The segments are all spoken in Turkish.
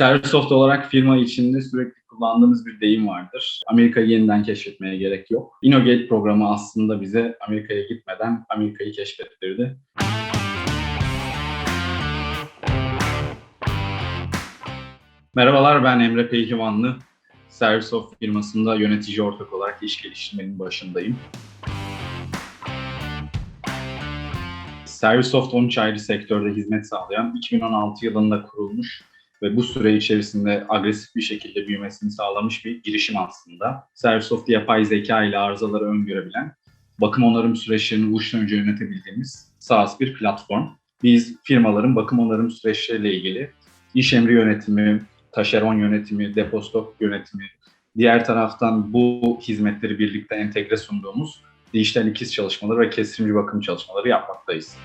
Servisoft olarak firma içinde sürekli kullandığımız bir deyim vardır. Amerika'yı yeniden keşfetmeye gerek yok. Innogate programı aslında bize Amerika'ya gitmeden Amerika'yı keşfettirdi. Merhabalar ben Emre Pehlivanlı. Servisoft firmasında yönetici ortak olarak iş geliştirmenin başındayım. Servisoft 13 ayrı sektörde hizmet sağlayan 2016 yılında kurulmuş ve bu süre içerisinde agresif bir şekilde büyümesini sağlamış bir girişim aslında. Servisoft yapay zeka ile arızaları öngörebilen, bakım onarım süreçlerini uçtan önce yönetebildiğimiz SaaS bir platform. Biz firmaların bakım onarım süreçleriyle ilgili iş emri yönetimi, taşeron yönetimi, depo stok yönetimi, diğer taraftan bu hizmetleri birlikte entegre sunduğumuz dijital ikiz çalışmaları ve kesimci bakım çalışmaları yapmaktayız.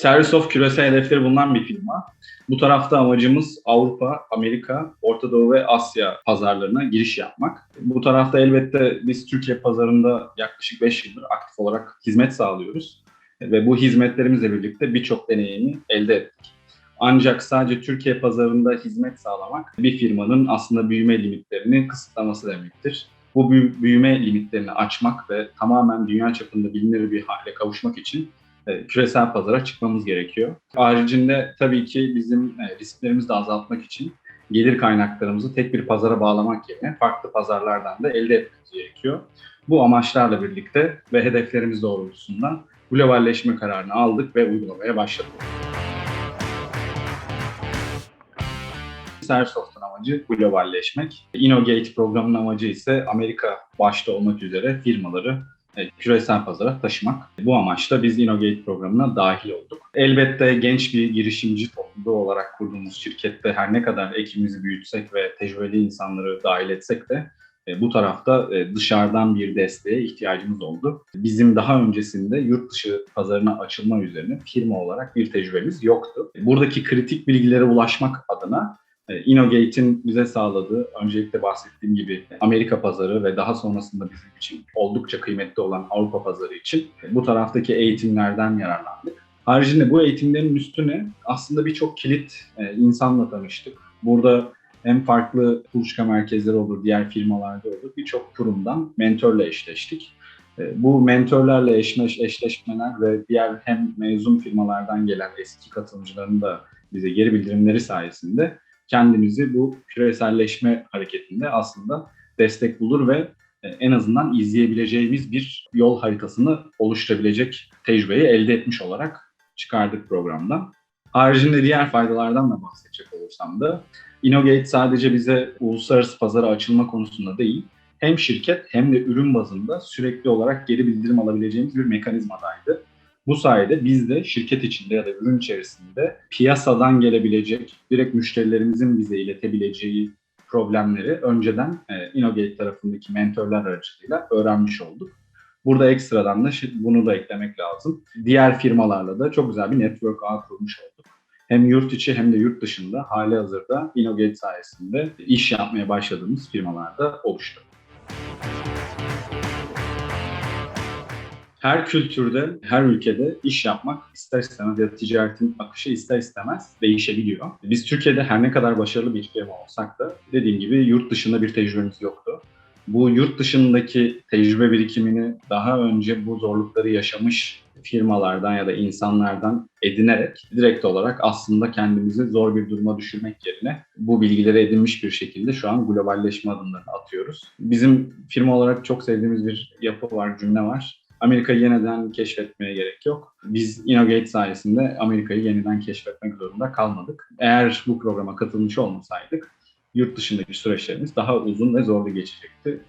Servisoft küresel hedefleri bulunan bir firma. Bu tarafta amacımız Avrupa, Amerika, Orta Doğu ve Asya pazarlarına giriş yapmak. Bu tarafta elbette biz Türkiye pazarında yaklaşık 5 yıldır aktif olarak hizmet sağlıyoruz. Ve bu hizmetlerimizle birlikte birçok deneyimi elde ettik. Ancak sadece Türkiye pazarında hizmet sağlamak bir firmanın aslında büyüme limitlerini kısıtlaması demektir. Bu büyüme limitlerini açmak ve tamamen dünya çapında bilinir bir hale kavuşmak için küresel pazara çıkmamız gerekiyor. Haricinde tabii ki bizim e, risklerimizi de azaltmak için gelir kaynaklarımızı tek bir pazara bağlamak yerine farklı pazarlardan da elde etmemiz gerekiyor. Bu amaçlarla birlikte ve hedeflerimiz doğrultusunda globalleşme kararını aldık ve uygulamaya başladık. Sersoft'un amacı globalleşmek. Innogate programının amacı ise Amerika başta olmak üzere firmaları e, küresel pazara taşımak. Bu amaçla biz Innogate programına dahil olduk. Elbette genç bir girişimci topluluğu olarak kurduğumuz şirkette her ne kadar ekibimizi büyütsek ve tecrübeli insanları dahil etsek de e, bu tarafta e, dışarıdan bir desteğe ihtiyacımız oldu. Bizim daha öncesinde yurt dışı pazarına açılma üzerine firma olarak bir tecrübemiz yoktu. Buradaki kritik bilgilere ulaşmak adına Innogate'in bize sağladığı, öncelikle bahsettiğim gibi Amerika pazarı ve daha sonrasında bizim için oldukça kıymetli olan Avrupa pazarı için bu taraftaki eğitimlerden yararlandık. Haricinde bu eğitimlerin üstüne aslında birçok kilit e, insanla tanıştık. Burada hem farklı kuluçka merkezleri olur, diğer firmalarda olur. Birçok kurumdan mentorla eşleştik. E, bu mentorlarla eşleş, eşleşmeler ve diğer hem mezun firmalardan gelen eski katılımcıların da bize geri bildirimleri sayesinde kendimizi bu küreselleşme hareketinde aslında destek bulur ve e, en azından izleyebileceğimiz bir yol haritasını oluşturabilecek tecrübeyi elde etmiş olarak çıkardık programdan. Haricinde diğer faydalardan da bahsedecek olursam da Innogate sadece bize uluslararası pazara açılma konusunda değil, hem şirket hem de ürün bazında sürekli olarak geri bildirim alabileceğimiz bir mekanizmadaydı. Bu sayede biz de şirket içinde ya da ürün içerisinde piyasadan gelebilecek, direkt müşterilerimizin bize iletebileceği problemleri önceden e, Innogate tarafındaki mentorlar aracılığıyla öğrenmiş olduk. Burada ekstradan da bunu da eklemek lazım. Diğer firmalarla da çok güzel bir network ağ kurmuş olduk. Hem yurt içi hem de yurt dışında hali hazırda Innogate sayesinde iş yapmaya başladığımız firmalarda oluştu. Her kültürde, her ülkede iş yapmak ister istemez ya ticaretin akışı ister istemez değişebiliyor. Biz Türkiye'de her ne kadar başarılı bir firma olsak da dediğim gibi yurt dışında bir tecrübemiz yoktu. Bu yurt dışındaki tecrübe birikimini daha önce bu zorlukları yaşamış firmalardan ya da insanlardan edinerek direkt olarak aslında kendimizi zor bir duruma düşürmek yerine bu bilgileri edinmiş bir şekilde şu an globalleşme adımlarını atıyoruz. Bizim firma olarak çok sevdiğimiz bir yapı var, cümle var Amerika'yı yeniden keşfetmeye gerek yok. Biz Innogate sayesinde Amerika'yı yeniden keşfetmek zorunda kalmadık. Eğer bu programa katılmış olmasaydık yurt dışındaki süreçlerimiz daha uzun ve zorlu geçecekti.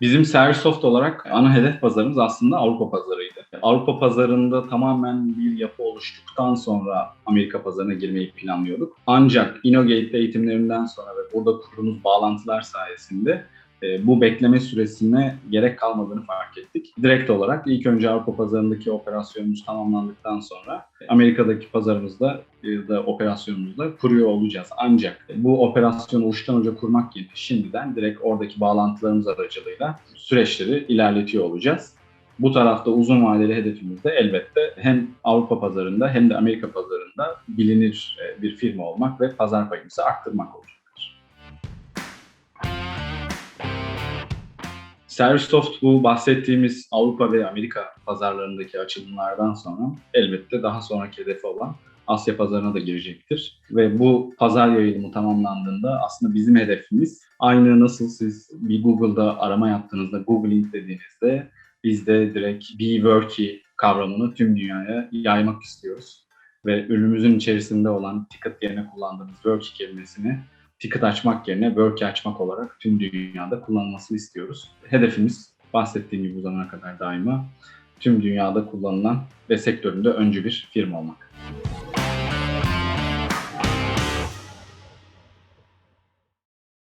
Bizim Servisoft olarak ana hedef pazarımız aslında Avrupa pazarıydı. Avrupa pazarında tamamen bir yapı oluştuktan sonra Amerika pazarına girmeyi planlıyorduk. Ancak Innogate eğitimlerinden sonra ve burada kurduğumuz bağlantılar sayesinde e, bu bekleme süresine gerek kalmadığını fark ettik. Direkt olarak ilk önce Avrupa pazarındaki operasyonumuz tamamlandıktan sonra Amerika'daki pazarımızda e, da operasyonumuzda kuruyor olacağız. Ancak bu operasyonu uçtan uca kurmak yerine şimdiden direkt oradaki bağlantılarımız aracılığıyla süreçleri ilerletiyor olacağız. Bu tarafta uzun vadeli hedefimiz de elbette hem Avrupa pazarında hem de Amerika pazarında bilinir e, bir firma olmak ve pazar payımızı arttırmak olacaktır. Servisoft bu bahsettiğimiz Avrupa ve Amerika pazarlarındaki açılımlardan sonra elbette daha sonraki hedefi olan Asya pazarına da girecektir. Ve bu pazar yayılımı tamamlandığında aslında bizim hedefimiz aynı nasıl siz bir Google'da arama yaptığınızda Googling dediğinizde biz de direkt Be Worky kavramını tüm dünyaya yaymak istiyoruz. Ve ürünümüzün içerisinde olan ticket yerine kullandığımız Worky kelimesini ticket açmak yerine Worky açmak olarak tüm dünyada kullanılmasını istiyoruz. Hedefimiz bahsettiğim gibi bu zamana kadar daima tüm dünyada kullanılan ve sektöründe öncü bir firma olmak.